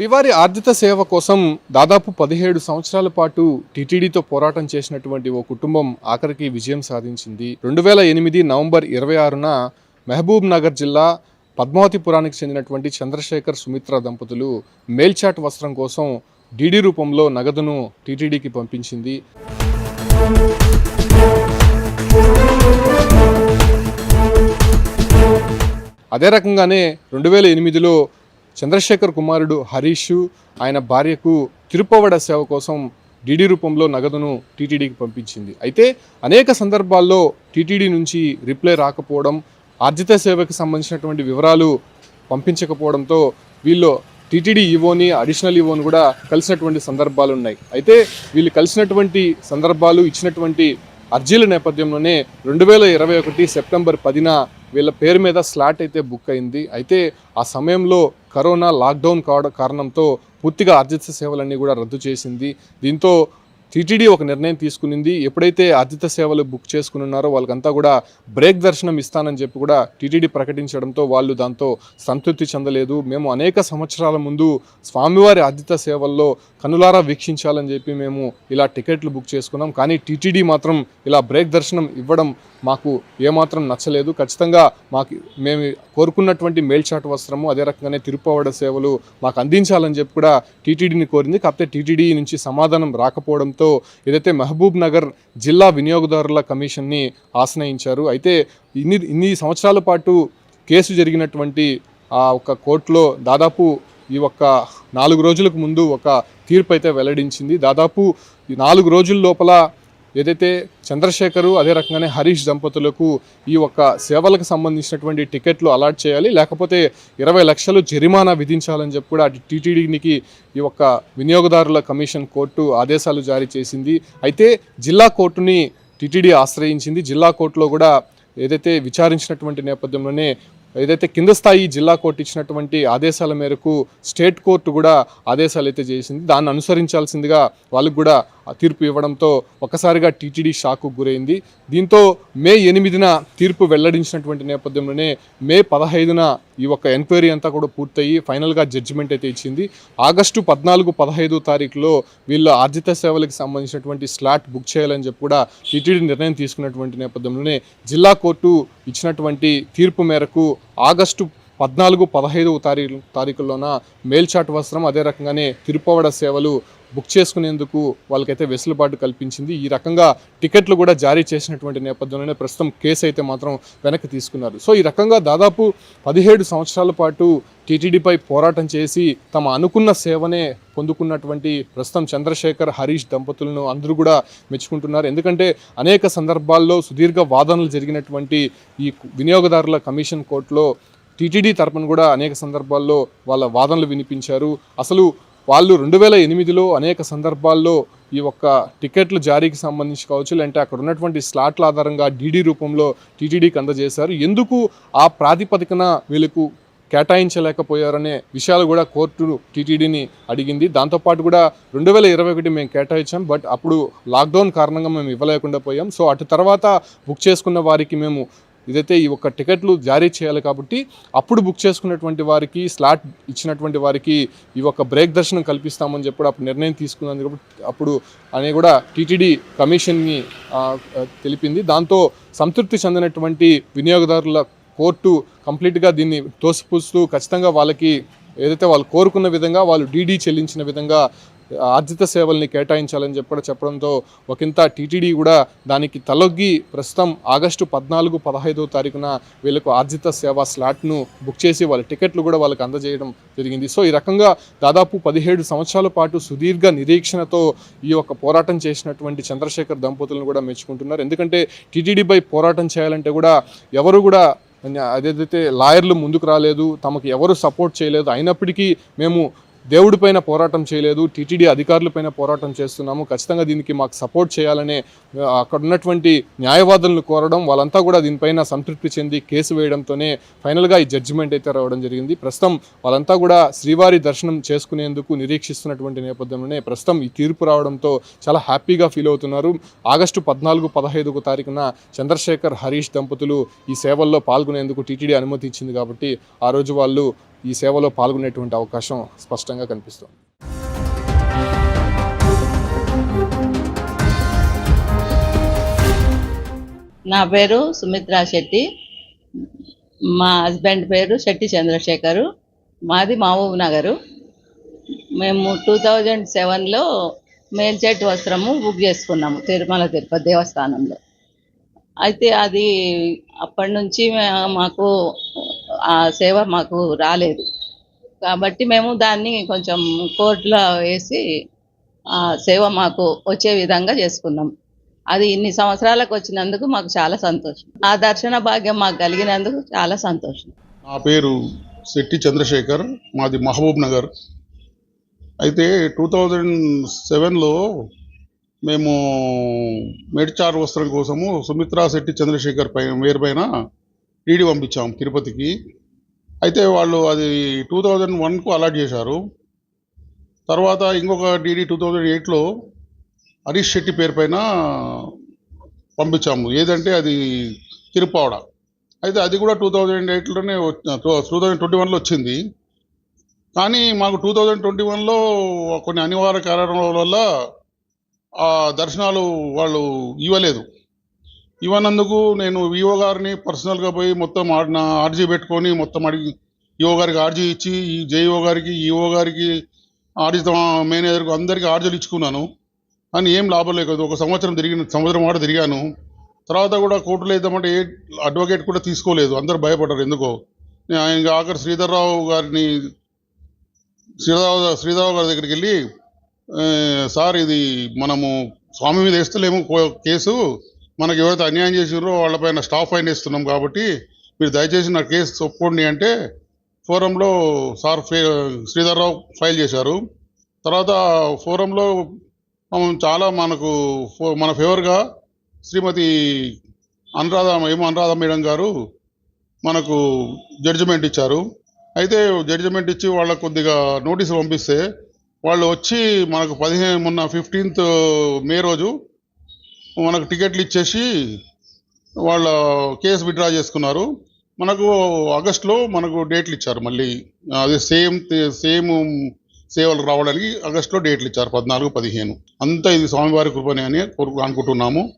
శ్రీవారి ఆర్జిత సేవ కోసం దాదాపు పదిహేడు సంవత్సరాల పాటు టీటీడీతో పోరాటం చేసినటువంటి ఓ కుటుంబం ఆఖరికి విజయం సాధించింది. రెండు వేల ఎనిమిది నవంబర్ ఇరవై ఆరున మహబూబ్ నగర్ జిల్లా పద్మావతిపురానికి చెందినటువంటి చంద్రశేఖర్ సుమిత్ర దంపతులు మేల్చాట్ వస్త్రం కోసం డీడీ రూపంలో నగదును టీటీడీకి పంపించింది. అదే రకంగానే రెండు వేల ఎనిమిదిలో చంద్రశేఖర్ కుమారుడు హరీష్ ఆయన భార్యకు తిరుపవడ సేవ కోసం డీడీ రూపంలో నగదును టీటీడీకి పంపించింది. అయితే అనేక సందర్భాల్లో టీటీడీ నుంచి రిప్లై రాకపోవడం ఆర్జిత సేవకు సంబంధించినటువంటి వివరాలు పంపించకపోవడంతో వీళ్ళు టీటీడీ ఈవోని అడిషనల్ ఈవోని కూడా కలిసినటువంటి సందర్భాలు ఉన్నాయి. అయితే వీళ్ళు కలిసినటువంటి సందర్భాలు ఇచ్చినటువంటి అర్జీల నేపథ్యంలోనే రెండు వేల ఇరవై ఒకటి సెప్టెంబర్ పదిన వీళ్ళ పేరు మీద స్లాట్ అయితే బుక్ అయింది. అయితే ఆ సమయంలో కరోనా లాక్డౌన్ కావడం కారణంతో పూర్తిగా ఆర్జిత సేవలన్నీ కూడా రద్దు చేసింది. దీంతో టీటీడీ ఒక నిర్ణయం తీసుకునింది. ఎప్పుడైతే ఆర్జిత సేవలు బుక్ చేసుకుని ఉన్నారో వాళ్ళకంతా కూడా బ్రేక్ దర్శనం ఇస్తానని చెప్పి కూడా టీటీడీ ప్రకటించడంతో వాళ్ళు దాంతో సంతృప్తి చెందలేదు. మేము అనేక సంవత్సరాల ముందు స్వామివారి ఆర్జిత సేవల్లో కనులారా వీక్షించాలని చెప్పి మేము ఇలా టికెట్లు బుక్ చేసుకున్నాం. కానీ టీటీడీ మాత్రం ఇలా బ్రేక్ దర్శనం ఇవ్వడం మాకు ఏమాత్రం నచ్చలేదు. ఖచ్చితంగా మాకు మేము కోరుకున్నటువంటి మేల్చాటు వస్త్రము అదే రకంగానే తిరుపవడ సేవలు మాకు అందించాలని చెప్పి కూడా టీటీడీని కోరింది. కాకపోతే టీటీడీ నుంచి సమాధానం రాకపోవడంతో ఏదైతే మహబూబ్ నగర్ జిల్లా వినియోగదారుల కమిషన్ని ఆశ్రయించారు అయితే ఇన్ని ఇన్ని సంవత్సరాల పాటు కేసు జరిగినటువంటి ఆ ఒక కోర్టులో దాదాపు ఈ ఒక్క నాలుగు రోజులకు ముందు ఒక తీర్పు అయితే వెల్లడించింది. దాదాపు నాలుగు రోజుల లోపల ఏదైతే చంద్రశేఖరు అదే రకంగానే హరీష్ దంపతులకు ఈ ఒక్క సేవలకు సంబంధించినటువంటి టికెట్లు అలాట్ చేయాలి. లేకపోతే ఇరవై లక్షలు జరిమానా విధించాలని చెప్పి కూడా అటు టీటీడీకి ఈ ఒక్క వినియోగదారుల కమిషన్ కోర్టు ఆదేశాలు జారీ చేసింది. అయితే జిల్లా కోర్టుని టీటీడీ ఆశ్రయించింది. జిల్లా కోర్టులో కూడా ఏదైతే విచారించినటువంటి నేపథ్యంలోనే ఏదైతే కింద స్థాయి జిల్లా కోర్టు ఇచ్చినటువంటి ఆదేశాల మేరకు స్టేట్ కోర్టు కూడా ఆదేశాలు అయితే చేసింది. దాన్ని అనుసరించాల్సిందిగా వాళ్ళకు కూడా తీర్పు ఇవ్వడంతో ఒక్కసారిగా టీటీడీ షాకు గురైంది. దీంతో మే ఎనిమిదిన తీర్పు వెల్లడించినటువంటి నేపథ్యంలోనే మే పదహైదున ఈ ఒక్క ఎంక్వైరీ అంతా కూడా పూర్తయి ఫైనల్గా జడ్జిమెంట్ అయితే ఇచ్చింది. ఆగస్టు పద్నాలుగు పదహైదు తారీఖులో వీళ్ళ ఆర్జిత సేవలకు సంబంధించినటువంటి స్లాట్ బుక్ చేయాలని చెప్పి కూడా టీటీడీ నిర్ణయం తీసుకున్నటువంటి నేపథ్యంలోనే జిల్లా కోర్టు ఇచ్చినటువంటి తీర్పు మేరకు ఆగస్టు పద్నాలుగు పదహైదు తారీఖు తారీఖుల్లోన మేల్చాట్ వస్త్రం అదే రకంగానే తిరుపవడ సేవలు బుక్ చేసుకునేందుకు వాళ్ళకైతే వెసులుబాటు కల్పించింది. ఈ రకంగా టికెట్లు కూడా జారీ చేసినటువంటి నేపథ్యంలోనే ప్రస్తుతం కేసు అయితే మాత్రం వెనక్కి తీసుకున్నారు. సో ఈ రకంగా దాదాపు పదిహేడు సంవత్సరాల పాటు టీటీడీపై పోరాటం చేసి తమ అనుకున్న సేవనే పొందుకున్నటువంటి ప్రస్తుతం చంద్రశేఖర్ హరీష్ దంపతులను అందరూ కూడా మెచ్చుకుంటున్నారు. ఎందుకంటే అనేక సందర్భాల్లో సుదీర్ఘ వాదనలు జరిగినటువంటి ఈ వినియోగదారుల కమిషన్ కోర్టులో టీటీడీ తరపున కూడా అనేక సందర్భాల్లో వాళ్ళ వాదనలు వినిపించారు. అసలు వాళ్ళు రెండు వేల ఎనిమిదిలో అనేక సందర్భాల్లో ఈ ఒక్క టికెట్లు జారీకి సంబంధించి కావచ్చు లేదంటే అక్కడ ఉన్నటువంటి స్లాట్ల ఆధారంగా డీడీ రూపంలో టీటీడీకి అందజేశారు. ఎందుకు ఆ ప్రాతిపదికన వీళ్ళకు కేటాయించలేకపోయారనే విషయాలు కూడా కోర్టు టీటీడీని అడిగింది. దాంతోపాటు కూడా రెండు వేల ఇరవై ఒకటి మేము కేటాయించాం బట్ అప్పుడు లాక్డౌన్ కారణంగా మేము ఇవ్వలేకుండా పోయాం. సో అటు తర్వాత బుక్ చేసుకున్న వారికి మేము ఇదైతే ఈ ఒక్క టికెట్లు జారీ చేయాలి కాబట్టి అప్పుడు బుక్ చేసుకున్నటువంటి వారికి స్లాట్ ఇచ్చినటువంటి వారికి ఈ ఒక్క బ్రేక్ దర్శనం కల్పిస్తామని చెప్పి అప్పుడు నిర్ణయం తీసుకున్నందుకు అప్పుడు అని కూడా టీటీడీ కమిషన్ని తెలిపింది. దాంతో సంతృప్తి చెందినటువంటి వినియోగదారుల కోర్టు కంప్లీట్గా దీన్ని తోసిపుస్తూ ఖచ్చితంగా వాళ్ళకి ఏదైతే వాళ్ళు కోరుకున్న విధంగా వాళ్ళు డీడీ చెల్లించిన విధంగా ఆర్జిత సేవల్ని కేటాయించాలని చెప్పడం చెప్పడంతో ఒకంత టీటీడీ కూడా దానికి తలొగ్గి ప్రస్తుతం ఆగస్టు పద్నాలుగు పదహైదో తారీఖున వీళ్ళకు ఆర్జిత సేవ స్లాట్ను బుక్ చేసి వాళ్ళ టికెట్లు కూడా వాళ్ళకి అందజేయడం జరిగింది. సో ఈ రకంగా దాదాపు పదిహేడు సంవత్సరాల పాటు సుదీర్ఘ నిరీక్షణతో ఈ యొక్క పోరాటం చేసినటువంటి చంద్రశేఖర్ దంపతులను కూడా మెచ్చుకుంటున్నారు. ఎందుకంటే టీటీడీపై పోరాటం చేయాలంటే కూడా ఎవరు కూడా అదేదైతే లాయర్లు ముందుకు రాలేదు తమకు ఎవరు సపోర్ట్ చేయలేదు అయినప్పటికీ మేము దేవుడిపైన పోరాటం చేయలేదు టీటీడీ అధికారులపైన పోరాటం చేస్తున్నాము. ఖచ్చితంగా దీనికి మాకు సపోర్ట్ చేయాలనే అక్కడ ఉన్నటువంటి న్యాయవాదులను కోరడం వాళ్ళంతా కూడా దీనిపైన సంతృప్తి చెంది కేసు వేయడంతోనే ఫైనల్గా ఈ జడ్జిమెంట్ అయితే రావడం జరిగింది. ప్రస్తుతం వాళ్ళంతా కూడా శ్రీవారి దర్శనం చేసుకునేందుకు నిరీక్షిస్తున్నటువంటి నేపథ్యంలోనే ప్రస్తుతం ఈ తీర్పు రావడంతో చాలా హ్యాపీగా ఫీల్ అవుతున్నారు. ఆగస్టు పద్నాలుగు పదహైదుకు తారీఖున చంద్రశేఖర్ హరీష్ దంపతులు ఈ సేవల్లో పాల్గొనేందుకు టీటీడీ అనుమతి ఇచ్చింది కాబట్టి ఆ రోజు వాళ్ళు ఈ సేవలో పాల్గొనేటువంటి అవకాశం స్పష్టంగా కనిపిస్తుంది. నా పేరు సుమిత్రా శెట్టి. మా హస్బెండ్ పేరు శెట్టి చంద్రశేఖరు. మాది మహబూబ్ నగరు. మేము టూ థౌజండ్ సెవెన్లో మేల్చెట్టు వస్త్రము బుక్ చేసుకున్నాము తిరుమల తిరుపతి దేవస్థానంలో. అయితే అది అప్పటి నుంచి మాకు ఆ సేవ మాకు రాలేదు. కాబట్టి మేము దాన్ని కొంచెం కోర్టులో వేసి ఆ సేవ మాకు వచ్చే విధంగా చేసుకున్నాం. అది ఇన్ని సంవత్సరాలకు వచ్చినందుకు మాకు చాలా సంతోషం. ఆ దర్శన భాగ్యం మాకు కలిగినందుకు చాలా సంతోషం. నా పేరు శెట్టి చంద్రశేఖర్ మాది మహబూబ్ నగర్. అయితే టూ థౌజండ్ సెవెన్లో మేము మేడ్చార్ వస్త్రం కోసము సుమిత్రా శెట్టి చంద్రశేఖర్ పైన వేరు పైన డీడీ పంపించాము తిరుపతికి. అయితే వాళ్ళు అది టూ థౌజండ్ వన్కు అలాట్ చేశారు. తర్వాత ఇంకొక డీడీ టూ థౌజండ్ ఎయిట్లో హరీష్ శెట్టి పేరు పైన పంపించాము. ఏదంటే అది తిరుపావడ అయితే అది కూడా టూ థౌజండ్ ఎయిట్లోనే టూ థౌజండ్ ట్వంటీ వన్లో వచ్చింది. కానీ మాకు టూ థౌజండ్ ట్వంటీ వన్లో కొన్ని అనివార్య కారణాల వల్ల ఆ దర్శనాలు వాళ్ళు ఇవ్వలేదు. ఇవ్వనందుకు నేను వివో గారిని పర్సనల్గా పోయి మొత్తం నా ఆర్జీ పెట్టుకొని మొత్తం అడిగి ఈఓ గారికి ఆర్జీ ఇచ్చి ఈ జేఈఓ గారికి ఈఓ గారికి ఆర్జీ మేనేజర్కి అందరికీ ఆర్జీలు ఇచ్చుకున్నాను. కానీ ఏం లాభం లేదు ఒక సంవత్సరం తిరిగిన సంవత్సరం కూడా తిరిగాను. తర్వాత కూడా కోర్టులో వేద్దామంటే ఏ అడ్వకేట్ కూడా తీసుకోలేదు. అందరు భయపడ్డారు. ఎందుకో? ఆయన ఇంకా ఆఖరి శ్రీధర్రావు గారిని శ్రీధర్రావు శ్రీధర్రావు గారి దగ్గరికి వెళ్ళి సార్ ఇది మనము స్వామి మీద వేస్తలేము కో- కేసు. మనకి ఎవరైతే అన్యాయం చేసినారో వాళ్ళపైన స్టాఫ్ ఫైన్ ఇస్తున్నాం కాబట్టి మీరు దయచేసి నా కేసు ఒప్పుకోండి అంటే ఫోరంలో సార్ ఫే శ్రీధర్రావు ఫైల్ చేశారు. తర్వాత ఫోరంలో చాలా మనకు ఫో- మన ఫేవర్గా శ్రీమతి అనురాధ ఏమో అనురాధ మేడం గారు మనకు జడ్జిమెంట్ ఇచ్చారు. అయితే జడ్జిమెంట్ ఇచ్చి వాళ్ళకు కొద్దిగా నోటీసు పంపిస్తే వాళ్ళు వచ్చి మనకు పదిహేను మొన్న ఫిఫ్టీన్త్ మే రోజు మనకు టికెట్లు ఇచ్చేసి వాళ్ళ కేసు విత్డ్రా చేసుకున్నారు. మనకు ఆగస్ట్లో మనకు డేట్లు ఇచ్చారు మళ్ళీ. అదే సేమ్ సేమ్ సేవలు రావడానికి ఆగస్ట్లో డేట్లు ఇచ్చారు పద్నాలుగు పదిహేను. అంతా ఇది స్వామివారి కృపనే అని కోరు అనుకుంటున్నాము.